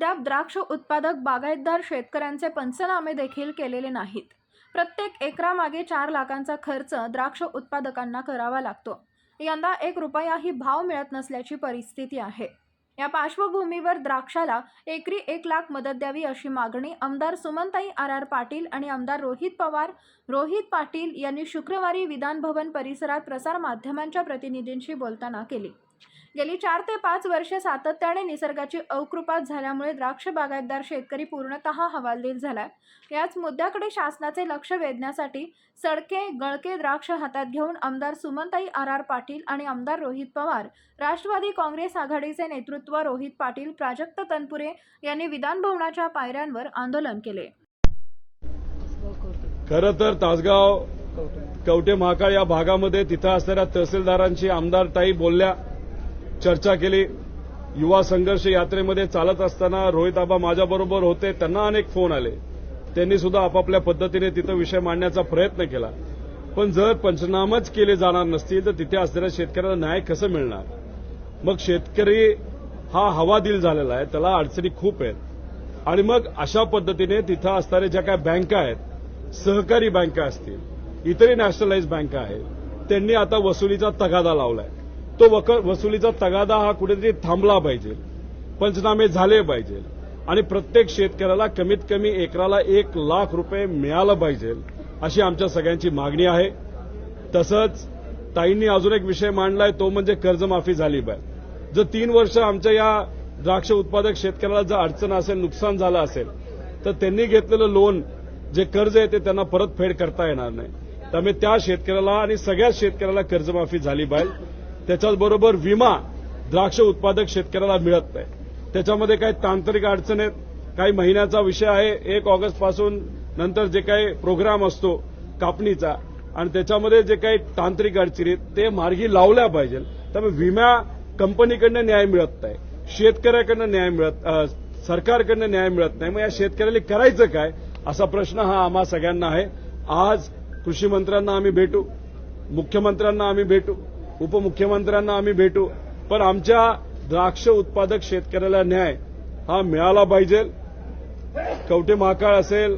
अद्याप द्राक्ष उत्पादक बागायतदार शेतकऱ्यांचे पंचनामे देखील केलेले नाहीत. प्रत्येक एकरामागे चार लाखांचा खर्च द्राक्ष उत्पादकांना करावा लागतो. यंदा एक रुपयाही भाव मिळत नसल्याची परिस्थिती आहे. या पार्श्वभूमीवर द्राक्षाला एकरी एक लाख मदत द्यावी अशी मागणी आमदार सुमनताई आर आर पाटील आणि आमदार रोहित पवार रोहित पाटील यांनी शुक्रवारी विधानभवन परिसरात प्रसारमाध्यमांच्या प्रतिनिधींशी बोलताना केली. गेली चार ते पाच वर्षे सातत्याने निसर्गाची अवकृपात झाल्यामुळे द्राक्ष बागायतदार शेतकरी पूर्णतः हवालदिल झालाय. याच मुद्द्याकडे शासनाचे लक्ष वेधण्यासाठी सडके गळके द्राक्ष हातात घेऊन आमदार सुमनताई आर आर पाटील आणि आमदार रोहित पवार राष्ट्रवादी काँग्रेस आघाडीचे नेतृत्व रोहित पाटील प्राजक्त तनपुरे यांनी विधानभवनाच्या पायऱ्यांवर आंदोलन केले. खरं तर तासगाव कवटे महाकाळ या भागामध्ये तिथं असणाऱ्या तहसीलदारांशी आमदार ताई बोलल्या. चर्चा केली. युवा संघर्ष यात्रेमध्ये चालत असताना रोहित आबा माझ्याबरोबर होते त्यांना अनेक फोन आले. त्यांनी सुद्धा आपापल्या पद्धतीने तिथं विषय मांडण्याचा प्रयत्न केला. पण जर पंचनामाच केले जाणार नसतील तर तिथे असणाऱ्या शेतकऱ्याला न्याय कसं मिळणार? मग शेतकरी हा हवादिल झालेला आहे त्याला अडचणी खूप आहेत. आणि मग अशा पद्धतीने तिथं असणाऱ्या ज्या काय बँका आहेत सहकारी बँका असतील इतरही नॅशनलाइज बँका आहेत त्यांनी आता वसुलीचा तगादा लावलाय. तो वक- वसुलीचा तगादा हा कुठेतरी थांबला पाहिजे. पंचनामे झाले पाहिजे. आणि प्रत्येक शेतकऱ्याला कमीत कमी एकराला एक लाख रुपये मिळालं पाहिजे अशी आमच्या सगळ्यांची मागणी आहे. तसंच ताईंनी अजून एक विषय मांडलाय तो म्हणजे कर्जमाफी झाली पाहिजे. जर तीन वर्ष आमच्या या द्राक्ष उत्पादक शेतकऱ्याला जर अडचण असेल नुकसान झालं असेल तर त्यांनी घेतलेलं लोन जे कर्ज आहे ते त्यांना परतफेड करता येणार नाही. त्यामुळे त्या शेतकऱ्याला आणि सगळ्याच शेतकऱ्याला कर्जमाफी झाली पाहिजे. त्याच्याचबरोबर विमा द्राक्ष उत्पादक शेतकऱ्याला मिळत नाही. त्याच्यामध्ये काही तांत्रिक अडचण आहेत. काही महिन्याचा विषय आहे. एक ऑगस्टपासून नंतर जे काही प्रोग्राम असतो कापणीचा आणि त्याच्यामध्ये जे काही तांत्रिक अडचणी आहेत ते मार्गी लावल्या पाहिजे. त्यामुळे विमा कंपनीकडनं न्याय मिळत नाही. शेतकऱ्याकडनं न्याय मिळत सरकारकडनं न्याय मिळत नाही. मग या शेतकऱ्याला करायचं काय? असा प्रश्न हा आम्हा सगळ्यांना आहे. आज कृषी मंत्र्यांना आम्ही भेटू. मुख्यमंत्र्यांना आम्ही भेटू. उपमुख्यमंत्र्यांना आम्ही भेटू. पण आमच्या द्राक्ष उत्पादक शेतकऱ्याला न्याय हा मिळाला पाहिजे. कवठे महाकाळ असेल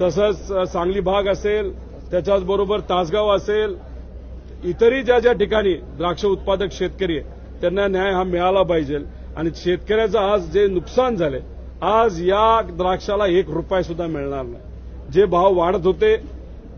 तसंच सांगली भाग असेल त्याच्याचबरोबर तासगाव असेल इतरही ज्या ज्या ठिकाणी द्राक्ष उत्पादक शेतकरी आहे त्यांना न्याय हा मिळाला पाहिजे. आणि शेतकऱ्याचं आज जे नुकसान झाले आज या द्राक्षाला एक रुपया सुद्धा मिळणार नाही. जे भाव वाढत होते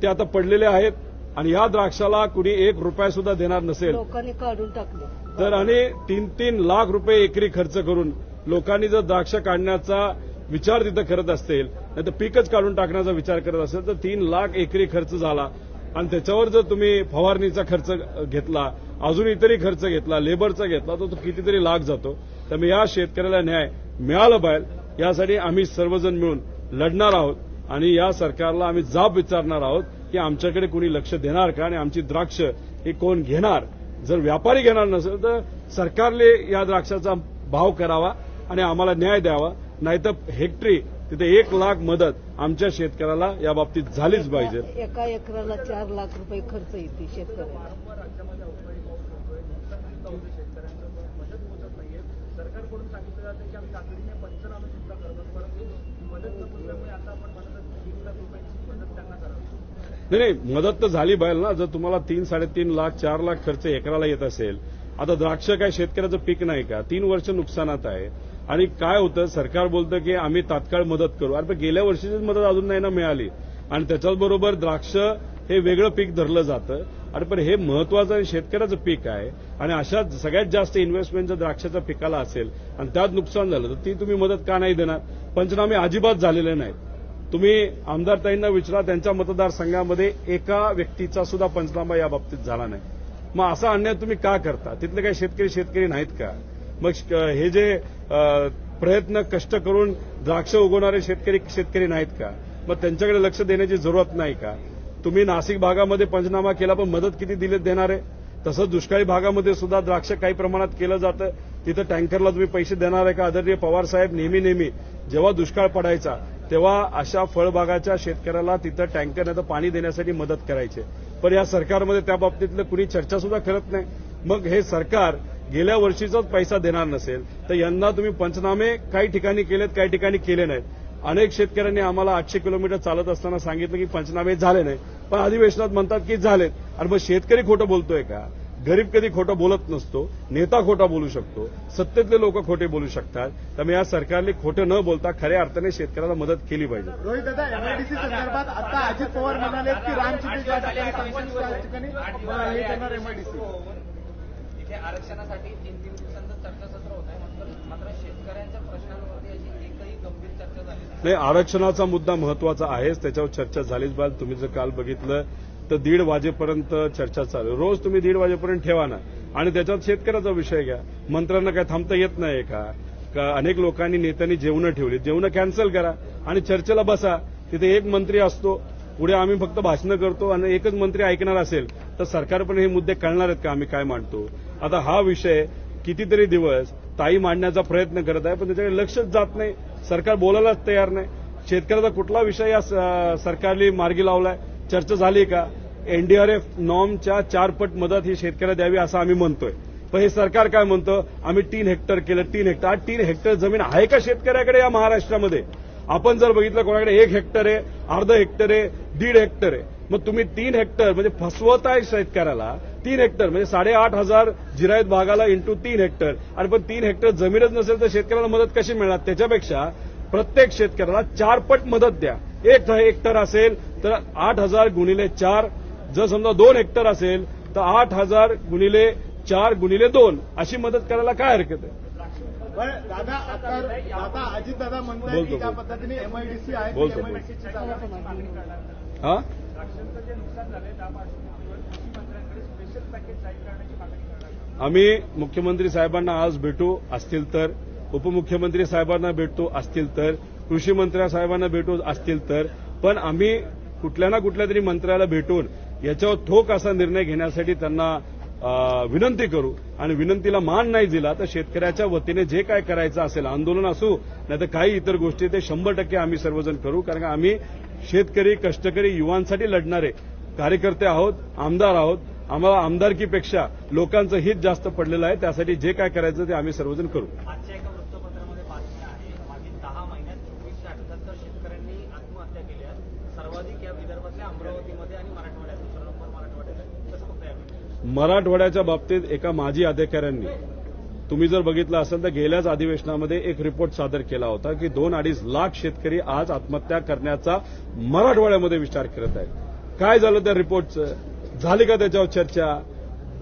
ते आता पडलेले आहेत. आणि या द्राक्षाला कुणी एक रुपया सुद्धा देणार नसेल. लोकांनी काढून टाकले. तर आणि तीन तीन लाख रुपये एकरी खर्च करून लोकांनी जर द्राक्ष काढण्याचा विचार तिथं करत असतील नाही तर पीकच काढून टाकण्याचा विचार करत असेल तर तीन लाख एकरी खर्च झाला. आणि त्याच्यावर जर तुम्ही फवारणीचा खर्च घेतला अजून इतरही खर्च घेतला लेबरचा घेतला तर तो कितीतरी लाख जातो. त्यामुळे या शेतकऱ्याला न्याय मिळाला पाहिजे. यासाठी आम्ही सर्वजण मिळून लढणार आहोत आणि या सरकारला आम्ही जाब विचारणार आहोत. की आमच्याकडे कोणी लक्ष देणार का आणि आमची द्राक्ष ही कोण घेणार? जर व्यापारी घेणार नसेल तर सरकारने या द्राक्षाचा भाव करावा आणि आम्हाला न्याय द्यावा. नाहीतर हेक्टरी तिथे एक लाख मदत आमच्या शेतकऱ्याला या बाबतीत झालीच पाहिजे. एका एकराला चार लाख रुपये खर्च येते शेतकऱ्याला. नाही नाही मदत तर झाली पाहिजे ना. जर तुम्हाला तीन साडेतीन लाख चार लाख खर्च एकराला येत असेल आता द्राक्ष काय शेतकऱ्याचं पीक नाही का? तीन वर्ष नुकसानात आहे. आणि काय होतं सरकार बोलतं की आम्ही तात्काळ मदत करू. अरे गेल्या वर्षीचीच मदत अजून नाही ना मिळाली. आणि त्याच्याचबरोबर द्राक्ष हे वेगळं पीक धरलं जातं. आणि पण हे महत्वाचं आणि शेतकऱ्याचं पीक आहे. आणि अशा सगळ्यात जास्त इन्व्हेस्टमेंट जर द्राक्षाच्या पिकाला असेल आणि त्यात नुकसान झालं तर ती तुम्ही मदत का नाही देणार? पंचनामे अजिबात झालेले नाहीत. तुम्ही आमदारताईंना विचारा त्यांच्या मतदारसंघामध्ये एका व्यक्तीचा सुद्धा पंचनामा या बाबतीत झाला नाही. मग असा अन्याय तुम्ही का करता? तिथले काही शेतकरी शेतकरी नाहीत का? मग हे जे प्रयत्न कष्ट करून द्राक्ष उगवणारे शेतकरी शेतकरी नाहीत का? मग त्यांच्याकडे लक्ष देण्याची जरूरत नाही का? तुम्ही नाशिक भागामध्ये पंचनामा केला पण मदत किती दिले देणार? आहे तसंच दुष्काळी भागामध्ये सुद्धा द्राक्ष काही प्रमाणात केलं जातं. तिथं टँकरला तुम्ही पैसे देणार आहे का? आदरणीय पवार साहेब नेहमी नेहमी जेव्हा दुष्काळ पडायचा तेव्हा अशा फळबागाच्या शेतकऱ्याला तिथं टँकर नाही तर पाणी देण्यासाठी मदत करायचे. पण या सरकारमध्ये त्या बाबतीतलं कुणी चर्चा सुद्धा करत नाही. मग हे सरकार गेल्या वर्षीचाच पैसा देणार नसेल तर यंदा तुम्ही पंचनामे काही ठिकाणी केलेत काही ठिकाणी केले नाहीत. अनेक शेतकऱ्यांनी आम्हाला आठशे किलोमीटर चालत असताना सांगितलं की पंचनामे झाले नाही पण अधिवेशनात म्हणतात की झालेत. आणि मग शेतकरी खोटं बोलतोय का? गरीब कधी खोटं बोलत नसतो नेता खोटा बोलू शकतो सत्तेतले लोक खोटे बोलू शकतात. त्यामुळे या सरकारने खोटं न बोलता खऱ्या अर्थाने शेतकऱ्याला मदत केली पाहिजे. रोहित दादा एमआयडीसी संदर्भात आता अजित पवार म्हणाले की हे इथे आरक्षणासाठी तीन तीन दिवसांचं चर्चासत्र होत आहे. मात्र मात्र शेतकऱ्यांच्या प्रश्नांवरती अशी एकही गंभीर चर्चा झाली नाही. आरक्षणाचा मुद्दा महत्त्वाचा आहेच. त्याच्यावर चर्चा झालीच पाहिजे. तुम्ही जर काल बघितलं तर दीड वाजेपर्यंत चर्चा चालू. आहे. रोज तुम्ही दीड वाजेपर्यंत ठेवा ना. आणि त्याच्यात शेतकऱ्याचा विषय घ्या. मंत्र्यांना काय थांबता येत नाही का? का अनेक लोकांनी नेत्यांनी जेवणं ठेवली. जेवणं कॅन्सल करा आणि चर्चेला बसा. तिथे एक मंत्री असतो. पुढे आम्ही फक्त भाषणं करतो आणि एकच मंत्री ऐकणार असेल तर सरकार पण हे मुद्दे कळणार आहेत का? आम्ही काय मांडतो? आता हा विषय कितीतरी दिवस ताई मांडण्याचा प्रयत्न करत आहे पण त्याच्याकडे लक्षच जात नाही. सरकार बोलायलाच तयार नाही. शेतकऱ्याचा कुठला विषय या स- सरकारने मार्गी लावलाय? चर्चा झाली का? एनडीआरएफ नॉर्मच्या चारपट मदत ही शेतकऱ्याला द्यावी असं आम्ही म्हणतोय. पण हे सरकार काय म्हणतं? आम्ही तीन हेक्टर केलं तीन हेक्टर. आज तीन हेक्टर जमीन आहे का शेतकऱ्याकडे या महाराष्ट्रामध्ये? आपण जर बघितलं कोणाकडे एक हेक्टर आहे अर्ध हेक्टर आहे दीड हेक्टर आहे. मग तुम्ही तीन हेक्टर म्हणजे फसवताय शेतकऱ्याला तीन हेक्टर म्हणजे साडेआठ हजार जिरायत भागाला इंटू तीन हेक्टर. आणि पण तीन हेक्टर जमीनच नसेल तर शेतकऱ्याला मदत कशी मिळणार? त्याच्यापेक्षा प्रत्येक शेतकऱ्याला चारपट मदत द्या. एक हेक्टर असेल तर आठ हजार गुणिले चार जर समजा दोन हेक्टर असेल तर आठ हजार गुणिले चार गुणिले दोन अशी मदत करायला काय हरकत आहे? दादा आता अजित दादा की ज्या. पद्धतीने एमआयडीसी आहे बोलतो, हा. आम्ही मुख्यमंत्री साहेबांना आज भेटू असतील तर. उपमुख्यमंत्री साहेबांना भेटतो असतील तर. कृषी मंत्री साहेबांना भेटू असतील तर. पण आम्ही कुठल्या ना कुठल्या तरी मंत्र्याला भेटून याच्यावर ठोक असा निर्णय घेण्यासाठी त्यांना विनंती करू. आणि विनंतीला मान नाही दिला तर शेतकऱ्याच्या वतीने जे काय करायचं असेल आंदोलन असू नाही तर काही इतर गोष्टी ते शंभर टक्के आम्ही सर्वजण करू कारण आम्ही शेतकरी कष्टकरी युवांसाठी लढणारे कार्यकर्ते आहोत आमदार आहोत. आम्हाला आमदारकीपेक्षा लोकांचं हित जास्त पडलेलं आहे. त्यासाठी जे काय करायचं ते आम्ही सर्वजण करू. शेतकऱ्यांनी आत्महत्या केल्या सर्वाधिक या विदर्भातल्या अमरावतीमध्ये आणि मराठवाड्यात दुसरा नंबर मराठवाड्यात आहे कसं बघताय आपण मराठवाड्याच्या बाबतीत एका माजी अधिकाऱ्यांनी तुम्ही जर बघितलं असेल तर गेल्याच अधिवेशनामध्ये एक रिपोर्ट सादर केला होता की दोन अडीच लाख शेतकरी आज आत्महत्या करण्याचा मराठवाड्यामध्ये विचार करत आहेत. काय झालं त्या रिपोर्टचं? झाली का त्याच्यावर चर्चा?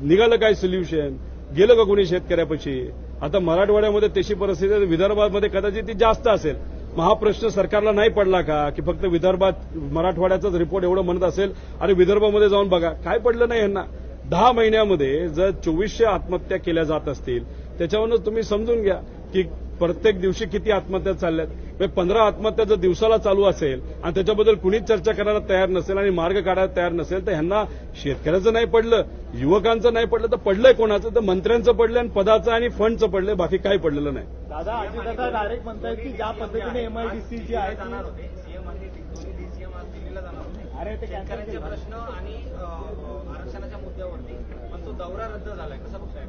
निघालं काय सोल्युशन गेलं का कोणी शेतकऱ्यापाशी? आता मराठवाड्यामध्ये तशी परिस्थिती विदर्भामध्ये कदाचित ती जास्त असेल. मग हा प्रश्न सरकारला नाही पडला का? की फक्त विदर्भात मराठवाड्याचाच रिपोर्ट एवढं म्हणत असेल आणि विदर्भामध्ये जाऊन बघा. काय पडलं नाही यांना? दहा महिन्यामध्ये जर चोवीसशे आत्महत्या केल्या जात असतील त्याच्यावरच तुम्ही समजून घ्या की प्रत्येक दिवशी किती आत्महत्या चालल्यात. म्हणजे पंधरा आत्महत्या जर दिवसाला चालू असेल आणि त्याच्याबद्दल कुणीच चर्चा करायला तयार नसेल आणि मार्ग काढायला तयार नसेल तर ह्यांना शेतकऱ्याचं नाही पडलं युवकांचं नाही पडलं तर पडलंय कोणाचं? तर मंत्र्यांचं पडलं आणि पदाचं आणि फंडचं पडलंय बाकी काही पडलेलं नाही. दादा डायरेक्ट म्हणतायत की ज्या पद्धतीने एमआयडीसी जी आहे जाणार ती होते सीएम आणि दोन्ही डीसीएम आज दिल्लीला जाणार होते अरे ते cancel शेतकऱ्यांचे. प्रश्न आणि आरक्षणाच्या मुद्द्यावरती. पण तो दौरा रद्द झालाय. कसं बघताय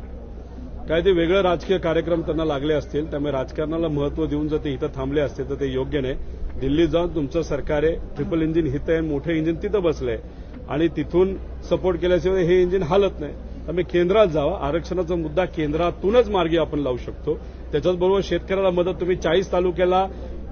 काय ते वेगळं राजकीय कार्यक्रम त्यांना लागले असतील त्यामुळे राजकारणाला महत्त्व देऊन जर ते इथं थांबले असते तर ते योग्य नाही. दिल्लीत जाऊन तुमचं सरकार आहे ट्रिपल इंजिन हित आहे मोठं इंजिन तिथं बसलंय. आणि तिथून सपोर्ट केल्याशिवाय हे इंजिन हालत नाही. त्यामुळे केंद्रात जावा आरक्षणाचा मुद्दा केंद्रातूनच मार्गी आपण लावू शकतो. त्याच्याचबरोबर शेतकऱ्याला मदत तुम्ही चाळीस तालुक्याला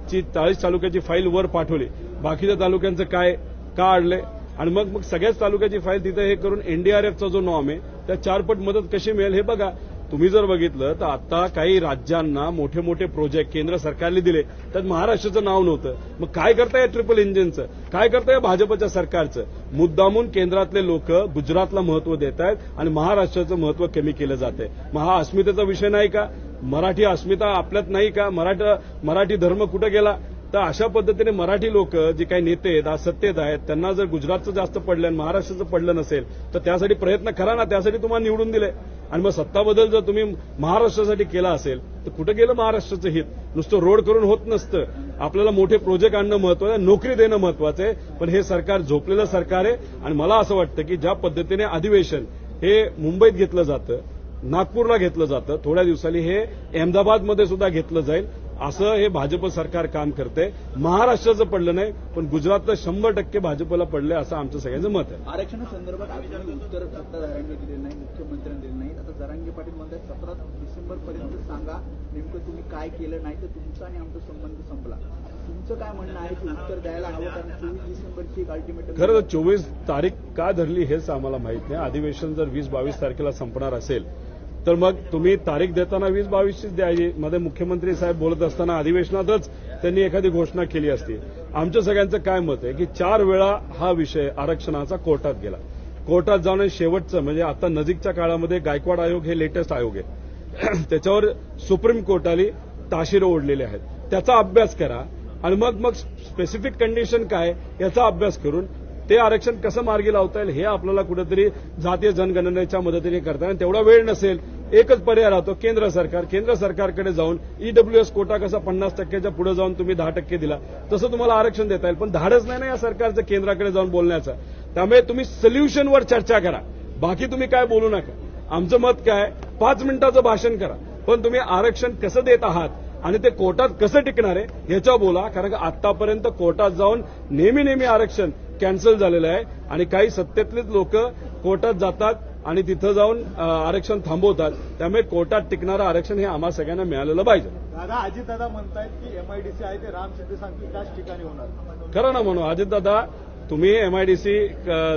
ची चाळीस तालुक्याची फाईल वर पाठवली. बाकीच्या तालुक्यांचं काय का अडलंय आणि मग मग सगळ्याच तालुक्याची फाईल तिथे हे करून एनडीआरएफचा जो नॉम आहे त्या चारपट मदत कशी मिळेल? हे बघा. तुम्ही जर बघितलं तर आता काही राज्यांना मोठे मोठे प्रोजेक्ट केंद्र सरकारने दिले. त्यात महाराष्ट्राचं नाव नव्हतं. मग काय करताय ट्रिपल इंजिनचं काय करताय भाजपच्या सरकारचं? मुद्दामून केंद्रातले लोक गुजरातला महत्त्व देत आहेत आणि महाराष्ट्राचं महत्त्व कमी केलं जात आहे मग हा अस्मितेचा विषय नाही का? मराठी अस्मिता आपल्यात नाही का? मराठा मराठी धर्म कुठं गेला? तर अशा पद्धतीने मराठी लोक जे काही नेते आहेत आज सत्तेत आहेत त्यांना जर गुजरातचं जास्त पडलं आणि महाराष्ट्राचं पडलं नसेल तर त्यासाठी प्रयत्न करा ना त्यासाठी तुम्हाला निवडून दिले आणि मग सत्ता बदल जर तुम्ही महाराष्ट्रासाठी केला असेल तर कुठं गेलं महाराष्ट्राचं हित? नुसतं रोड करून होत नसतं. आपल्याला मोठे प्रोजेक्ट आणणं महत्वाचं आहे नोकरी देणं महत्वाचं आहे पण हे सरकार झोपलेलं सरकार आहे. आणि मला असं वाटतं की ज्या पद्धतीने अधिवेशन हे मुंबईत घेतलं जातं नागपूरला घेतलं जातं थोड्या दिवसांनी हे अहमदाबादमध्ये सुद्धा घेतलं जाईल. असं हे भाजप सरकार काम करते महाराष्ट्राचं पडलं नाही पण गुजरातचं शंभर टक्के भाजपला पडलं असं आमचं सगळ्यांचं मत आहे. आरक्षणासंदर्भात अजूनही उत्तर सत्ताधाऱ्यांनी दिले नाही मुख्यमंत्र्यांनी दिले नाही. आता जरांगे पाटील म्हणतात सतरा डिसेंबर पर्यंत सांगा नेमकं तुम्ही काय केलं नाही तर तुमचा आणि आमचा संबंध संपला. तुमचं काय म्हणणं आहे की उत्तर द्यायला हवं? कारण चोवीस डिसेंबरची एक अल्टिमेटम खरं तर चोवीस तारीख का धरली हेच आम्हाला माहीत नाही. अधिवेशन जर वीस बावीस तारखेला संपणार असेल तर मग तुम्ही तारीख देताना वीस बावीसचीच द्यायची. मध्ये मुख्यमंत्री साहेब बोलत असताना अधिवेशनातच त्यांनी एखादी घोषणा केली असती. आमच्या सगळ्यांचं काय मत आहे की चार वेळा हा विषय आरक्षणाचा कोर्टात गेला. कोर्टात जाऊन शेवटचं म्हणजे आता नजीकच्या काळामध्ये गायकवाड आयोग हे लेटेस्ट आयोग आहे. त्याच्यावर सुप्रीम कोर्टाने ताशीर ओढलेले आहेत. त्याचा अभ्यास करा. आणि मग मग स्पेसिफिक कंडिशन काय याचा अभ्यास करून ते आरक्षण कसं मार्गी लावता येईल हे आपल्याला कुठेतरी जातीय जनगणनेच्या मदतीने करता येईल. आणि तेवढा वेळ नसेल एकच पर्याय राहतो केंद्र सरकार. केंद्र सरकारकडे जाऊन ईडब्ल्यूएस कोटा कसा पन्नास टक्क्याच्या पुढे जाऊन तुम्ही दहा टक्के दिला तसं तुम्हाला आरक्षण देता येईल. पण धाडच नाही ना या सरकारचं केंद्राकडे जाऊन बोलण्याचं. त्यामुळे तुम्ही सोल्युशनवर चर्चा करा. बाकी तुम्ही काय बोलू नका. आमचं मत काय? पाच मिनिटाचं भाषण करा. पण तुम्ही आरक्षण कसं देत आहात आणि ते कोर्टात कसं टिकणार आहे याच्यावर बोला. कारण का आतापर्यंत कोर्टात जाऊन नेहमी नेहमी आरक्षण कॅन्सल झालेलं आहे आणि काही सत्तेतलीच लोक कोर्टात जातात आणि तिथं जाऊन आरक्षण थांबवतात. त्यामुळे कोर्टात टिकणारं आरक्षण हे आम्हा सगळ्यांना मिळालेलं पाहिजे. दादा अजितदादा म्हणतायत की एमआयडीसी आहे ते राम शिंदे सांगतील त्याच ठिकाणी होणार. खरं ना म्हणू अजितदादा तुम्ही एमआयडीसी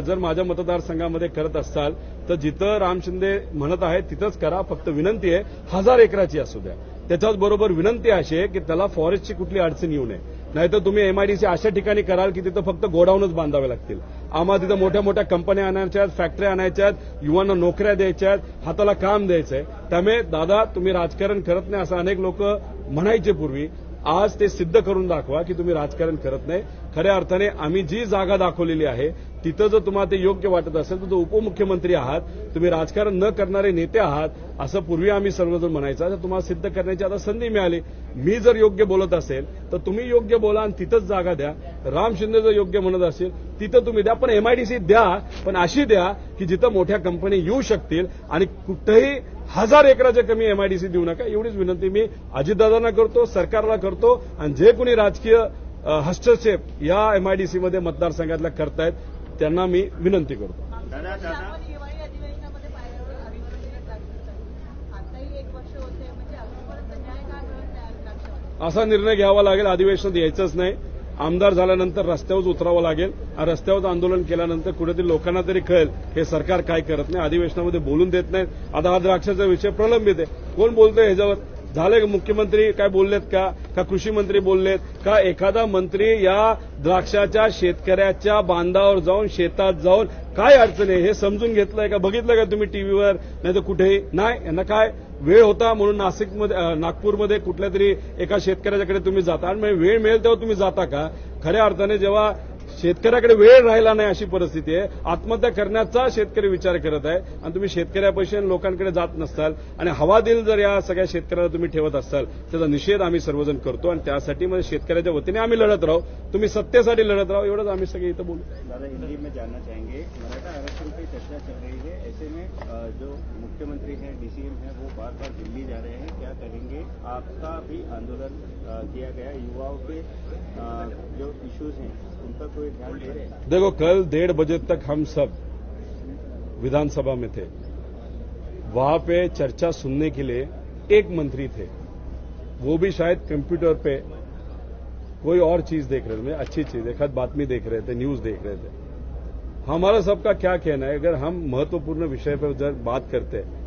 जर माझ्या मतदारसंघामध्ये करत असाल तर जिथं राम शिंदे म्हणत आहेत तिथंच करा. फक्त विनंती आहे हजार एकराची असू द्या. त्याच्याच बरोबर विनंती अशी आहे की त्याला फॉरेस्टची कुठली अडचण येऊ नये. नाहीतर तुम्ही एमआयडीसी अशा ठिकाणी कराल की तिथं फक्त गोडाऊनच बांधावे लागतील. आम्हाला तिथं मोठ्या मोठ्या कंपन्या आणायच्या फॅक्टऱ्या आणायच्या युवांना नोकऱ्या द्यायच्या हाताला काम द्यायचंय त्यामुळे दादा तुम्ही राजकारण करत नाही असं अनेक लोक म्हणायचे पूर्वी. आज ते सिद्ध करून दाखवा की तुम्ही राजकारण करत नाही. खऱ्या अर्थाने आम्ही जी जागा दाखवलेली आहे तिथं जर तुम्हाला ते योग्य वाटत असेल तर तो उपमुख्यमंत्री आहात तुम्ही राजकारण न करणारे नेते आहात असं पूर्वी आम्ही सर्वजण म्हणायचं. तर तुम्हाला सिद्ध करण्याची आता संधी मिळाली. मी जर योग्य बोलत असेल तर तुम्ही योग्य बोला आणि तिथंच जागा द्या. राम शिंदे जर योग्य म्हणत असेल तिथं तुम्ही द्या. पण एमआयडीसी द्या पण अशी द्या की जिथं मोठ्या कंपनी येऊ शकतील आणि कुठंही हजार एकराच्या कमी एमआयडीसी देऊ नका. एवढीच विनंती मी अजितदादांना करतो सरकारला करतो आणि जे कोणी राजकीय हस्तक्षेप या एमआयडीसीमध्ये मतदारसंघातल्या करतायत त्यांना मी विनंती करतो. असा निर्णय घ्यावा लागेल अधिवेशनात यायचंच नाही. आमदार झाल्यानंतर रस्त्यावर उतरावं लागेल. आणि रस्त्यावर आंदोलन केल्यानंतर कुठेतरी लोकांना तरी कळेल हे सरकार काय करत नाही अधिवेशनामध्ये बोलून देत नाहीत आता हा द्राक्षाचा विषय प्रलंबित आहे. कोण बोलतोय ह्याच्यावर? झाले मुख्यमंत्री? काय बोललेत का? का कृषी मंत्री बोललेत? का एखादा मंत्री या द्राक्षाच्या शेतकऱ्याच्या बांधावर जाऊन शेतात जाऊन काय अडचण आहे? हे समजून घेतलंय का? बघितलं का तुम्ही टीव्हीवर? नाही तर कुठेही? नाही यांना काय वेळ होता? म्हणून नाशिकमध्ये नागपूरमध्ये कुठल्या तरी एका शेतकऱ्याच्याकडे तुम्ही जाता. आणि वेळ मिळेल तेव्हा तुम्ही जाता का? खऱ्या अर्थाने जेव्हा शेतकऱ्याकडे वेळ राहिला नाही अशी परिस्थिती आहे. आत्महत्या करण्याचा शेतकरी विचार करत आहे. आणि तुम्ही शेतकऱ्यापाशी लोकांकडे जात नसताल आणि हवा दिल जर या सगळ्या शेतकऱ्याला तुम्ही ठेवत असाल त्याचा निषेध आम्ही सर्वजण करतो आणि त्यासाठी म्हणजे शेतकऱ्याच्या वतीने आम्ही लढत राहू. तुम्ही सत्तेसाठी लढत राहू एवढंच आम्ही सगळे इथं बोलू. दादा हिंदी में जानना चाहेंगे मराठा आरक्षण की चर्चा चल रही है. ऐसे में जो मुख्यमंत्री हैं डीसीएम हैं वो बार बार दिल्ली जा रहे हैं. क्या कहेंगे? आपका भी आंदोलन किया गया. युवाओं के जो इश्यूज हैं देखो, कल डेढ़ बजे तक हम सब विधानसभा में थे। वहाँ पे चर्चा सुनने के लिए एक मंत्री थे। वो भी शायद कंप्यूटर पे कोई और चीज़ देख रहे थे अच्छी चीज़ एक आध बातमी देख रहे थे, न्यूज़ देख रहे थे। हमारा सबका क्या कहना है? अगर हम महत्वपूर्ण विषय पर जब बात करते हैं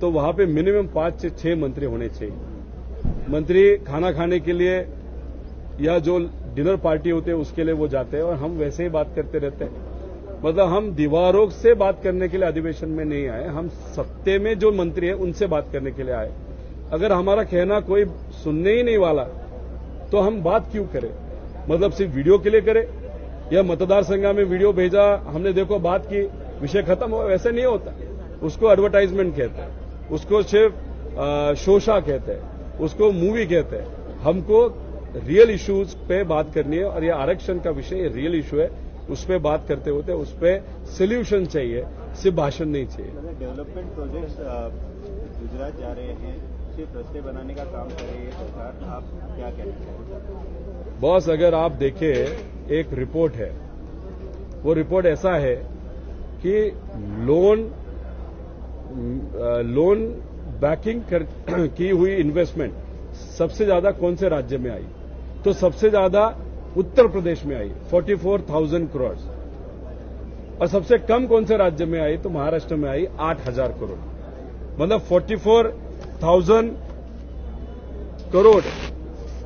तो वहाँ पे मिनिमम पाँच से छह मंत्री होने चाहिए। मंत्री खाना खाने के लिए या जो डिनर पार्टी होती है, उसके लिए वो जाते हैं और हम वैसे ही बात करते रहते हैं। मतलब हम दीवारों से बात करने के लिए अधिवेशन में नहीं आए, हम सत्ते में जो मंत्री हैं, उनसे बात करने के लिए आए। अगर हमारा कहना कोई सुनने ही नहीं वाला तो हम बात क्यों करें? मतलब सिर्फ़ वीडियो के लिए करें? या मतदार संघा में वीडियो भेजा, हमने देखो बात की, विषय खत्म हो वैसे नहीं होता। उसको एडवर्टाइजमेंट कहते हैं, उसको सिर्फ़ शोशा कहते हैं, उसको मूवी कहते हैं। हमको रियल इश्यूज़ पे बात करनी है और ये आरक्षण का विषय ये रियल इशू है उस पर बात करते होते उस पर सोल्यूशन चाहिए सिर्फ़ भाषण नहीं चाहिए। डेवलपमेंट प्रोजेक्ट्स गुजरात जा रहे हैं सिर्फ़ रस्ते बनाने का काम कर रही है सरकार आप क्या कहना बॉस अगर आप देखें एक रिपोर्ट है। वो रिपोर्ट ऐसा है कि लोन लोन बैकिंग कर, की हुई इन्वेस्टमेंट सबसे ज़्यादा कौन से राज्य में आई? तो सबसे ज़्यादा उत्तर प्रदेश में आई 44,000 करोड़ और सबसे कम कौन से राज्य में आई? तो महाराष्ट्र में आई 8,000 करोड़। मतलब 44,000 करोड़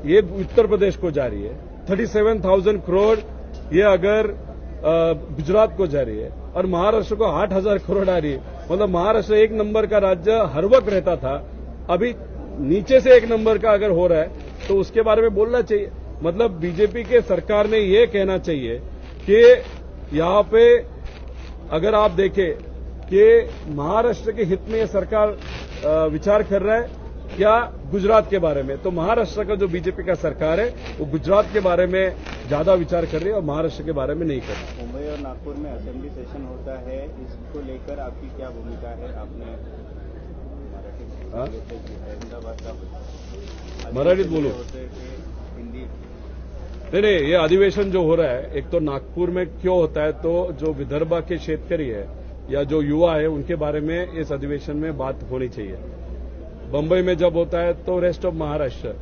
ये उत्तर प्रदेश को जा रही है। 37,000 करोड़ ये अगर गुजरात को जा रही है। और महाराष्ट्र को 8,000 करोड़ आ रही है। मतलब महाराष्ट्र एक नंबर का राज्य हर वक्त रहता था। अभी नीचे से एक नंबर का अगर हो रहा है तो उसके बारे में बोलना चाहिए। मतलब बीजेपी के सरकार ने ये कहना चाहिए कि यहाँ पे अगर आप देखें कि महाराष्ट्र के हित में ये सरकार विचार कर रहा है या गुजरात के बारे में। तो महाराष्ट्र का जो बीजेपी का सरकार है वो गुजरात के बारे में ज़्यादा विचार कर रही है और महाराष्ट्र के बारे में नहीं कर रही। मुंबई और नागपुर में असेंबली सेशन होता है इसको लेकर आपकी क्या भूमिका है? आपने हाँ? अहमदाबाद का मराठीत बोलू. नहीं नहीं ये अधिवेशन जो हो रहा है एक तो नागपुर में क्यों होता है तो जो विदर्भा के शेतकरी है या जो युवा है उनके बारे में इस अधिवेशन में बात होनी चाहिए। बंबई में जब होता है तो रेस्ट ऑफ़ महाराष्ट्र।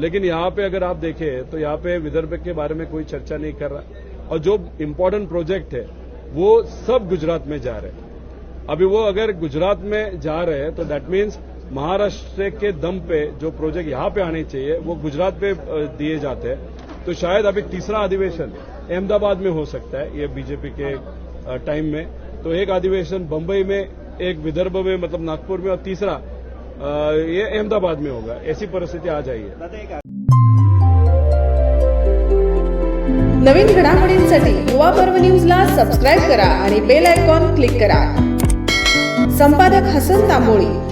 लेकिन यहाँ पे अगर आप देखें तो यहाँ पे विदर्भ के बारे में कोई चर्चा नहीं कर रहा। और जो इम्पोर्टेंट प्रोजेक्ट है वो सब गुजरात में जा रहे हैं। अभी वो अगर गुजरात में जा रहे हैं तो दैट मीन्स महाराष्ट्र के दम पे जो प्रोजेक्ट यहां पे आने चाहिए वो गुजरात पे दिए जाते हैं। तो शायद अभी तीसरा अधिवेशन अहमदाबाद में हो सकता है ये बीजेपी के टाइम में। तो एक अधिवेशन बंबई में एक विदर्भ में मतलब नागपुर में और तीसरा ये अहमदाबाद में होगा। ऐसी परिस्थिति आ जाइए नवीन घडामोडींसाठी युवा पर्व न्यूजला सबस्क्राईब करा आणि बेल आयकॉन क्लिक करा. संपादक हसन तांबोळी.